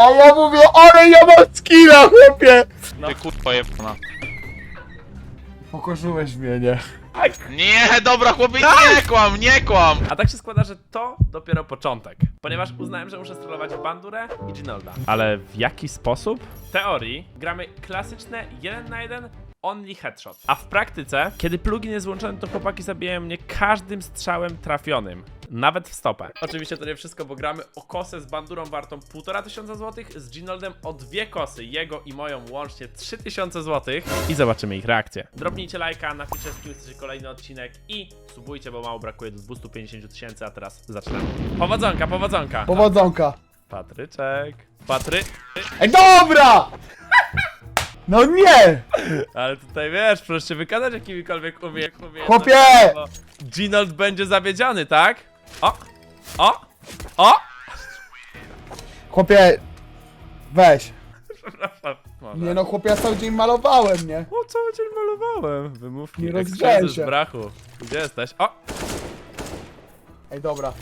A ja mówię, ale ja mam skilla, chłopie! Ty kurwa jebana. Pokorzyłeś mnie, nie? Nie, dobra chłopie, nie kłam, nie kłam! A tak się składa, że to dopiero początek, ponieważ uznałem, że muszę strollować Bandurę i Ginolda. Ale w jaki sposób? W teorii gramy klasyczne 1 na 1 only headshot. A w praktyce, kiedy plugin jest włączony, to chłopaki zabijają mnie każdym strzałem trafionym. Nawet w stopę. Oczywiście to nie wszystko, bo gramy o kosę z bandurą wartą 1,5 tysiąca złotych, z Ginoldem o dwie kosy, jego i moją łącznie 3000 złotych i zobaczymy ich reakcję. Drobnijcie lajka, napiszcie z kim chcecie kolejny odcinek i subujcie, bo mało brakuje do 250 tysięcy, a teraz zaczynamy. Powodzonka, powodzonka! Powodzonka. Patryczek. Patry... Ej, dobra! No nie! Ale tutaj wiesz, proszę się wykazać jakimikolwiek umie... umie Chłopie! Ginold będzie zawiedziony, tak? O! O! O! Chłopie, weź. Przepraszam. Może. Nie no, chłopie, ja cały dzień malowałem, nie? O, cały dzień malowałem. Wymówki. Nie rozgrzałem się. brachu. Gdzie jesteś? O! Ej, dobra.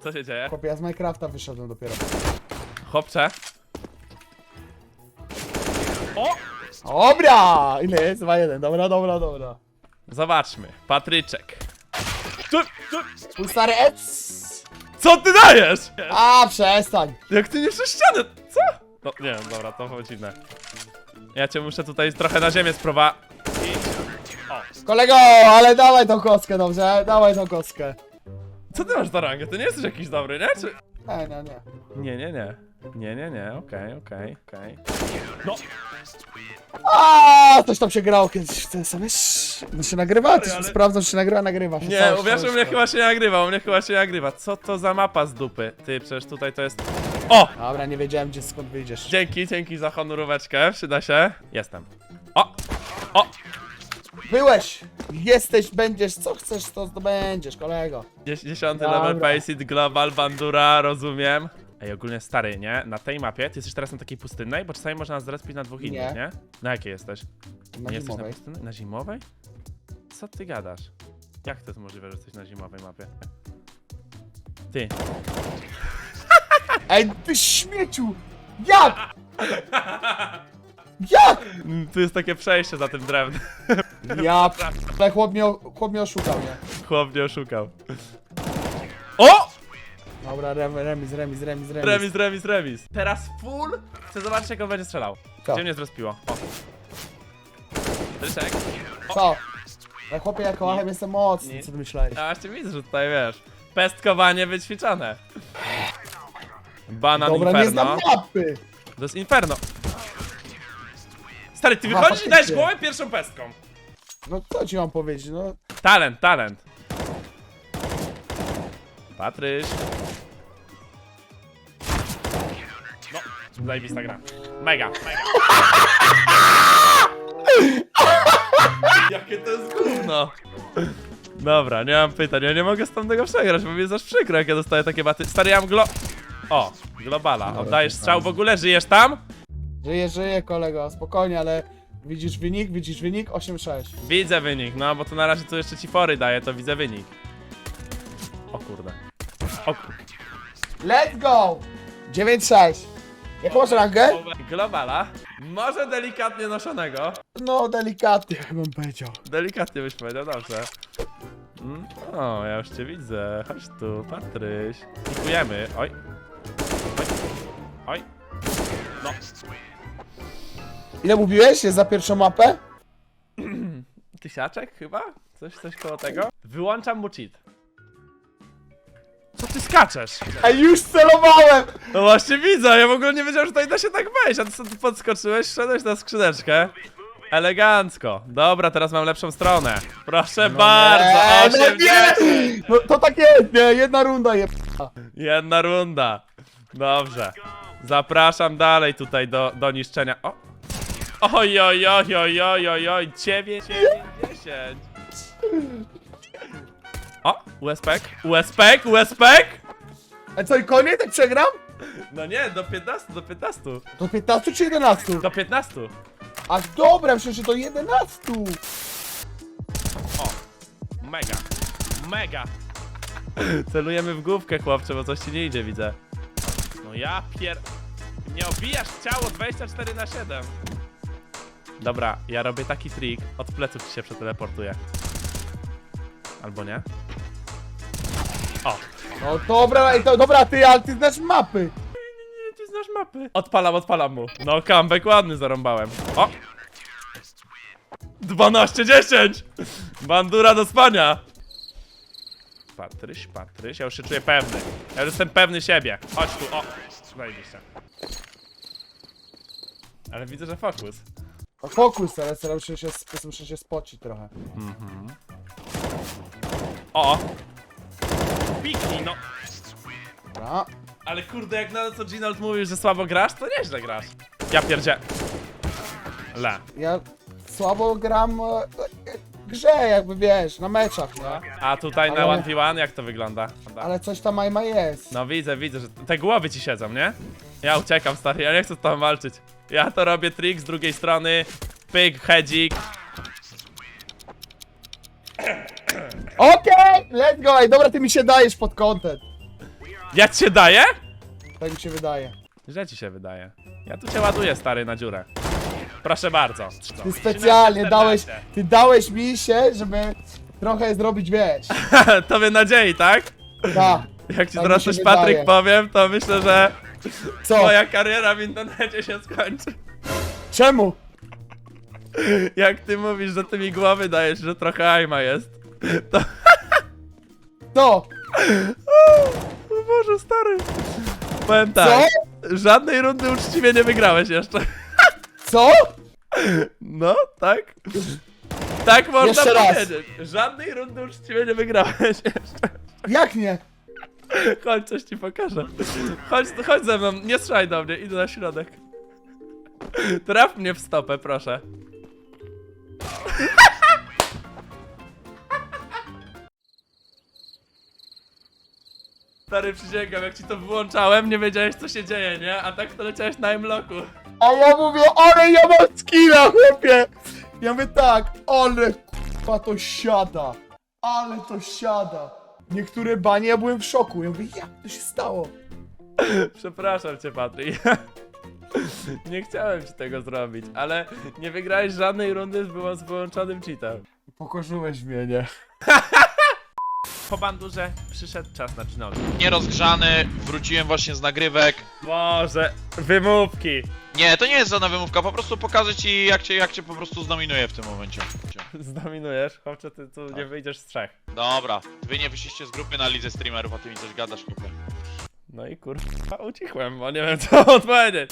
Co się dzieje? Chłopie, ja z Minecrafta wyszedłem dopiero. Chłopcze? O! Dobra! Ile jest? 2-1. Dobra, dobra, dobra. Zobaczmy. Patryczek. Tu, tu. Twój stary ec! Co ty dajesz? A, przestań. Jak ty nie ścianę? Co? No nie, dobra, to było dziwne. Ja cię muszę tutaj trochę na ziemię sprowadzić. Kolego, ale dawaj tą kostkę, dobrze? Dawaj tą kostkę. Co ty masz za rangę? Ty nie jesteś jakiś dobry, nie? Czy... Nie, nie, nie. Nie, nie, nie. Nie, nie, nie, okej, okej, okej. No, A, coś tam się grało kiedyś w ten sam? No się nagrywa? Ale- Sprawdzam, czy się nagrywa, nagrywa się. nie, Całość, uwierz, całość, mnie chyba się nie nagrywa, u mnie chyba się nie nagrywa. Co to za mapa z dupy? Ty, przecież tutaj to jest... O! Dobra, nie wiedziałem, gdzie skąd wyjdziesz. Dzięki, dzięki za honoróweczkę, przyda się. Jestem. O! O! Byłeś! Jesteś, będziesz, co chcesz, to zdobędziesz, kolego. Dzies- Dziesiąty Dobra. level Basic Global Bandura, rozumiem. Ej, ogólnie stary, nie? Na tej mapie, ty jesteś teraz na takiej pustynnej, bo czasami można nas zrespić na dwóch Nie. innych, nie? Na jakiej jesteś? Na nie jesteś na zimowej. pustynnej? Na zimowej? Co ty gadasz? Jak to jest możliwe, że jesteś na zimowej mapie? Ty. Ej, ty śmieciu! Jak? Jak? Mm, Tu jest takie przejście za tym drewnem. Ja, p- ale chłop mnie, chłop mnie oszukał, nie? Chłop nie oszukał. O! Dobra, rem, remis, remis, remis, remis. Remis, remis, remis. Teraz full. Chcę zobaczyć, jak on będzie strzelał. Co? Gdzie mnie zrespiło? O. Tryczek. Co? Ale chłopie, ja kołachem jestem mocny, co ty myślałeś? A właśnie widzę, że tutaj wiesz. Pestkowanie wyćwiczone. Banan Dobra, nie Inferno. znam mapy! To jest Inferno. Stary, ty Aha, wychodzisz i dajesz faktycznie. głowę pierwszą pestką. No co ci mam powiedzieć, no? Talent, talent. Patryś. No, zajebista gra. Mega, mega. Jakie to jest gówno. Dobra, nie mam pytań, ja nie mogę z tamtego przegrać, bo mi jest aż przykro, jak ja dostaję takie baty. Stary, ja mam glo... O, globala. Oddajesz strzał, w ogóle żyjesz tam? Żyję, żyję, kolego, spokojnie, ale widzisz wynik, widzisz wynik? 8-6. Widzę wynik, no bo to na razie tu jeszcze ci fory daje, to widzę wynik. O kurde. O. Let's go! 9-6. Jaką masz rangę? Globala. Może delikatnie noszonego. No, delikatnie, bym powiedział. Delikatnie byś powiedział, dobrze. Mm, O, ja już cię widzę. Chodź tu, Patryś. Dziękujemy. Oj. Oj. Oj. No. Ile mówiłeś? Jest za pierwszą mapę? Tysiaczek chyba? Coś, coś koło tego? Wyłączam mu cheat. Co ty skaczesz? Ej, już celowałem! No właśnie widzę, ja w ogóle nie wiedziałem, że tutaj da się tak wejść, a ty sobie tu podskoczyłeś, szedłeś na skrzyneczkę. Elegancko. Dobra, teraz mam lepszą stronę. Proszę bardzo, Eee, no 8 nie! No to tak jest, nie? Jedna runda je... Jedna runda. Dobrze. Zapraszam dalej tutaj do, do niszczenia. O! Oj, oj, oj, oj, oj, oj, oj, 9, 10. O, USPek, USPek, USPek! A co, i koniec, jak przegram? No nie, do 15, do 15. Do 15 czy 11? Do 15. A dobra, przecież do 11! O, mega, mega. Celujemy w główkę, chłopcze, bo coś ci nie idzie, widzę. No ja pier... Nie obijasz ciało 24 na 7. Dobra, ja robię taki trik. Od pleców ci się przeteleportuję. Albo nie? O, No dobra, ej, to, dobra, ty, ale ty znasz mapy. nie, ty znasz mapy. Odpalam, odpalam mu. No, comeback ładny zarąbałem. O! 12-10! Bandura do spania! Patryś, Patryś, ja już się czuję pewny. Ja już jestem pewny siebie. Chodź tu, o! Zajebiście. Ale widzę, że fokus. No fokus, ale teraz muszę się, muszę się spocić trochę. O! Piknij, no! Dobra. Ale kurde, jak na to co Ginold mówił, że słabo grasz, to nieźle grasz. Ja pierdzie. Le. Ja słabo gram e, e, w grze, jakby wiesz, na meczach, nie? A tutaj na Ale- 1v1 jak to wygląda? Ale coś tam Majma jest. No widzę, widzę, że te głowy ci siedzą, nie? Ja uciekam, stary, ja nie chcę z tobą walczyć. Ja to robię trik z drugiej strony. Pyk, hedzik. Okej, let's go, ej, dobra, ty mi się dajesz pod content. Ja ci się daję? Tak mi się wydaje. Że ci się wydaje. Ja tu cię ładuję, stary, na dziurę. Proszę bardzo. Ty specjalnie dałeś, ty dałeś mi się, żeby trochę zrobić, wiesz. Tobie nadziei, tak? Da. Jak ci Tak teraz się coś Patryk powiem, to myślę, że Co? twoja kariera w internecie się skończy. Czemu? Jak ty mówisz, że ty mi głowy dajesz, że trochę aima jest. To... Co? O Boże, stary. Powiem tak. Żadnej rundy uczciwie nie wygrałeś jeszcze. Co? No, tak? Tak można Jeszcze raz. powiedzieć. Żadnej rundy uczciwie nie wygrałeś jeszcze. Jak nie? Chodź, coś ci pokażę. Chodź, chodź ze mną, nie strzelaj do mnie, idę na środek. Traf mnie w stopę, proszę. Stary, przysięgam, jak ci to wyłączałem, nie wiedziałeś co się dzieje, nie? A tak to leciałeś na imloku. A ja mówię, ale ja mam skilla, chłopie! Ja mówię tak, ale k***a to siada. Ale to siada. Niektóre banie, ja byłem w szoku. Ja mówię, jak to się stało? Przepraszam cię, Patryk. Nie chciałem ci tego zrobić, ale nie wygrałeś żadnej rundy z wyłączonym cheatem. Pokorzyłeś mnie, nie? Po bandurze przyszedł czas na Ginolda. Nierozgrzany, wróciłem właśnie z nagrywek. Boże, wymówki. Nie, to nie jest żadna wymówka, po prostu pokażę ci jak cię, jak cię po prostu zdominuję w tym momencie. Zdominujesz, chłopcze, ty tu nie Tak. wyjdziesz z trzech. Dobra, wy nie wyszliście z grupy na lidze streamerów, a ty mi coś gadasz kupę. No i kurwa, ucichłem, bo nie wiem co odpowiedzieć.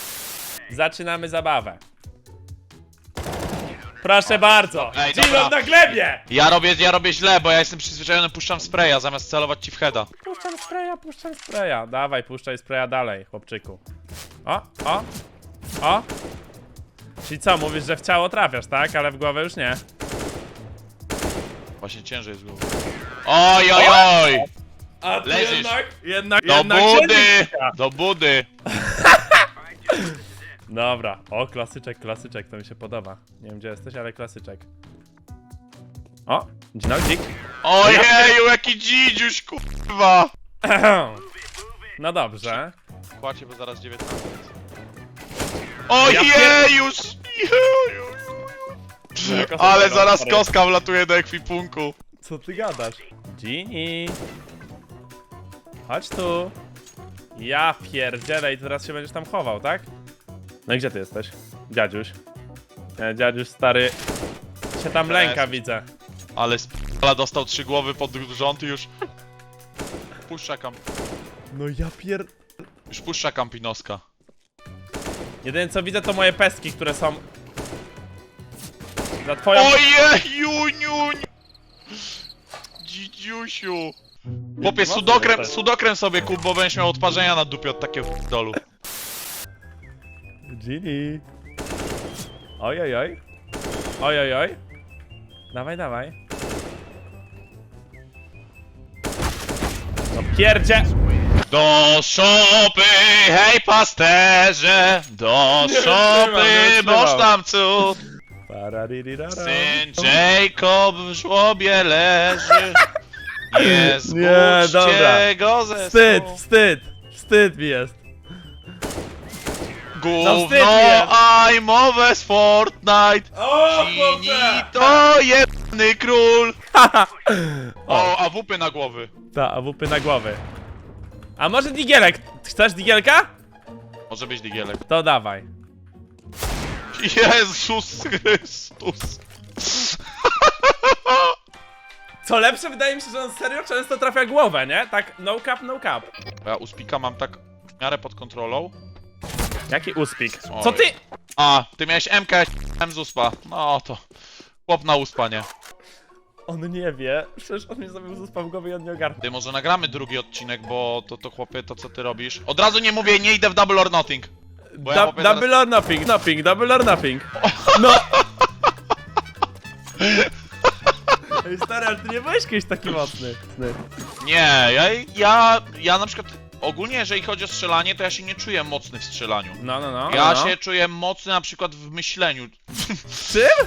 Zaczynamy zabawę. Proszę bardzo, Ej, na glebie! Ja robię, ja robię źle, bo ja jestem przyzwyczajony, puszczam spraya zamiast celować ci w heada. Puszczam spraya, puszczam spraya. Dawaj, puszczaj spraya dalej, chłopczyku. O, o, o. Czyli co, mówisz, że w ciało trafiasz, tak? Ale w głowę już nie. Właśnie ciężej z głowy. Oj, oj, oj! A Leżysz. jednak, jednak, Do jednak budy! Do budy! Dobra, o, klasyczek, klasyczek, to mi się podoba. Nie wiem, gdzie jesteś, ale klasyczek. O, dzinodzik. Ojeju, jaki dzidziuś, kurwa! No dobrze. Kłacie, bo zaraz 19 jest. Ojejuż! Jeju. Ale zaraz koska wlatuje do ekwipunku. Co ty gadasz? Gini. Chodź tu. Ja pierdzielę i teraz się będziesz tam chował, tak? No i gdzie ty jesteś? Dziadziuś. Nie, dziadziuś stary się tam lęka, widzę. Ale sp***la dostał trzy głowy pod rząd i już... Puszcza kamp... No ja pier... Już puszcza kampinoska. Jedyne co widzę to moje pestki, które są... Za twoją... Ojeju, niuń! Dzidziusiu! Chłopie, sudokrem, sudokrem sobie kup, bo będziesz miał odparzenia na dupie od takiego dolu. Gini. Oj, oj, oj. Oj, oj, oj. Dawaj, dawaj. No pierdzie... Do szopy, hej pasterze! Do Nie szopy, wytrzymam, nie boż tam cud! Syn Jacob w żłobie leży. Nie Nie, zbudźcie dobra. go ze Wstyd, snu. wstyd, wstyd mi jest. Gówno, wstyd I'm over z Fortnite! O, Gini to jebny król! O, a wupy na głowy. Ta, AWP na głowy. A może digielek? Chcesz digielka? Może być digielek. To dawaj. Jezus Chrystus! Co lepsze, wydaje mi się, że on serio często trafia głowę, nie? Tak, no cap, no cap. Ja uspika mam tak w miarę pod kontrolą. Jaki uspik? Oj. Co ty? A, ty miałeś MK, M z uspa. No to... Chłop na uspa, nie? On nie wie. Przecież on mnie zabił z uspa w głowie i on nie ogarnął. Ty, może nagramy drugi odcinek, bo to, to chłopie, to co ty robisz. Od razu nie mówię, nie idę w double or nothing. Bo ja chłopie double zaraz... or nothing, nothing, double or nothing. No! Ej stary, ale ty nie byłeś kiedyś taki mocny. Nie, ja, ja, ja na przykład... Ogólnie, jeżeli chodzi o strzelanie, to ja się nie czuję mocny w strzelaniu. No, no, no. Ja no. się czuję mocny na przykład w myśleniu. Czym?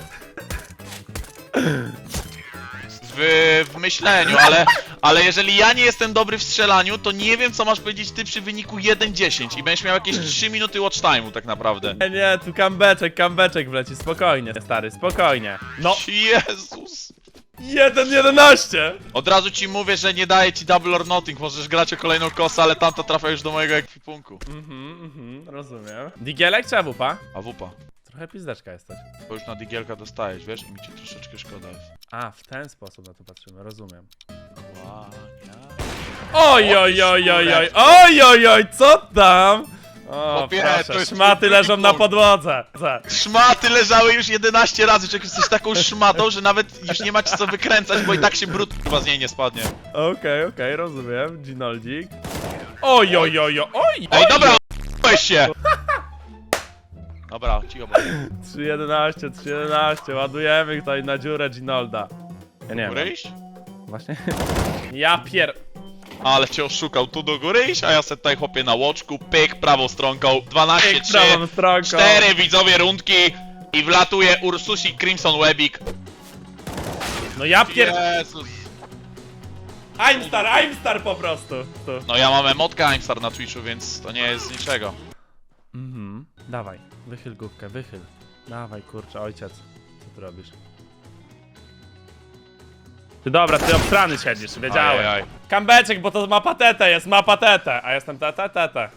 W, w myśleniu, ale, ale jeżeli ja nie jestem dobry w strzelaniu, to nie wiem co masz powiedzieć ty przy wyniku 1-10 i będziesz miał jakieś 3 minuty watch time'u tak naprawdę. Nie, nie, tu kambeczek, kambeczek wleci, spokojnie, stary, spokojnie. No, Jezus. 1.11! Od razu ci mówię, że nie daję ci double or nothing, możesz grać o kolejną kosę, ale tamto trafia już do mojego ekwipunku. Mhm, mhm, rozumiem. Digielek czy AWP? A wupa, Trochę pizdeczka jesteś. bo już na digielka dostajesz, wiesz, i mi ci troszeczkę szkoda jest. A, w ten sposób na to patrzymy, rozumiem. Kłania. Oj, oj, oj, oj, oj, oj, oj, oj, co tam? O, Chłopie, proszę, to jest szmaty leżą na podłodze. Za. Szmaty leżały już 11 razy, człowiek jesteś taką szmatą, że nawet już nie macie co wykręcać, bo i tak się brud chyba z niej nie spadnie. Okej, okej, rozumiem, Ginoldzik. Oj, oj, oj, oj, oj, Ej, dobra, weź się! Dobra, cicho bądź. 3.11, 3.11, ładujemy tutaj na dziurę Ginolda. Ja nie Góry wiem, iść? właśnie. Ja pier... Ale cię oszukał, tu do góry iść, a ja se tutaj chłopie na łoczku, pyk prawą stronką, 12, Ej, 3, prawą stronką. 4 widzowie rundki i wlatuje Ursusi Crimson Webbik. No ja pier... Jezus. I'm star, I'm star po prostu. Tu. No ja mam emotka Imstar na Twitchu, więc to nie jest z niczego. Mhm, dawaj, wychyl główkę, wychyl. Dawaj, kurczę, ojciec. Co ty robisz? Ty dobra, ty obstrany siedzisz, wiedziałem. Ajajaj. Kambeczek, bo to ma patetę, jest ma patetę, a jestem tete, tete.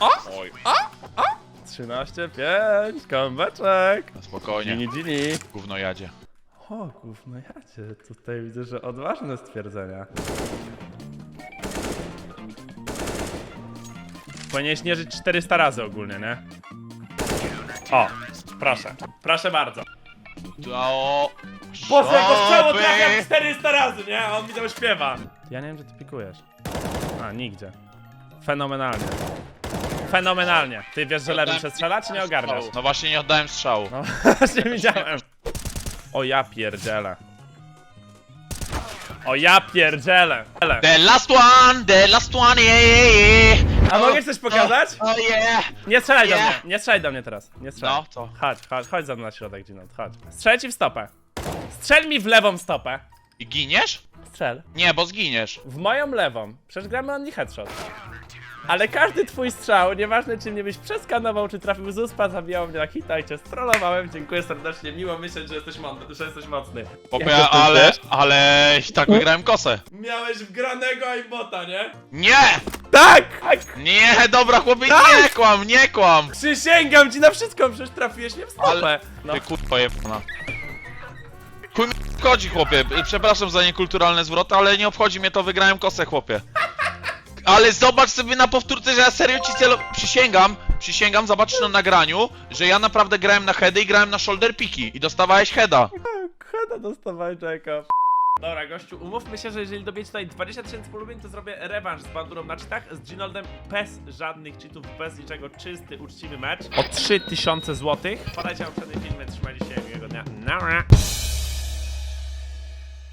Oj, 13, 5, kambeczek. no spokojnie, Gini, gini. gówno jadzie. O, gówno jacie, tutaj widzę, że odważne stwierdzenia. Powinieneś nie żyć 400 razy ogólnie, nie? O, proszę, proszę bardzo. To... Boże, jak to strzało Żeby- trafia 400 razy, nie? A on mi to śpiewa. Ja nie wiem, że ty pikujesz. A, nigdzie. Fenomenalnie. Fenomenalnie. Ty wiesz, że lewym się strzela, czy nie ogarniasz? No właśnie nie oddałem strzału. No, właśnie widziałem. O ja pierdzielę. O ja pierdzielę. The last one, the last one, yeah, yeah, yeah. A mogę coś pokazać? Yeah. Nie strzelaj do mnie, nie strzelaj do mnie teraz. Nie strzelaj. No, co? Chodź, chodź, chodź za mną na środek, Ginot, chodź. Strzel ci w stopę. Strzel mi w lewą stopę. I giniesz? Strzel. Nie, bo zginiesz. W moją lewą. Przecież gramy only headshot. Ale każdy twój strzał, nieważne czy mnie byś przeskanował, czy trafił z uspa, zabijał mnie na hita i cię strollowałem. Dziękuję serdecznie, miło myśleć, że jesteś mądry, że jesteś mocny. Popia, ale, ale i tak wygrałem kosę. Miałeś wgranego aimbota, nie? Nie! Tak! tak! Nie, dobra chłopie, Tak! nie kłam, nie kłam! Przysięgam ci na wszystko, przecież trafiłeś mnie w stopę. Ale- No. Ty kurwa jebana. Chuj mi obchodzi chłopie, przepraszam za niekulturalne zwroty, ale nie obchodzi mnie to, wygrałem kosę chłopie. Ale zobacz sobie na powtórce, że ja serio ci celo... Przysięgam, przysięgam, zobacz na nagraniu, że ja naprawdę grałem na heady i grałem na shoulder piki i dostawałeś heada. Heda dostawaj, Jacob. Dobra, gościu, umówmy się, że jeżeli dobiecie tutaj 20 tysięcy polubień, to zrobię rewanż z Bandurą na cheatach, z Ginoldem bez żadnych cheatów, bez niczego, czysty, uczciwy mecz. O 3000 zł. Podajcie na poprzednim filmie, trzymajcie się, miłego dnia. Nara.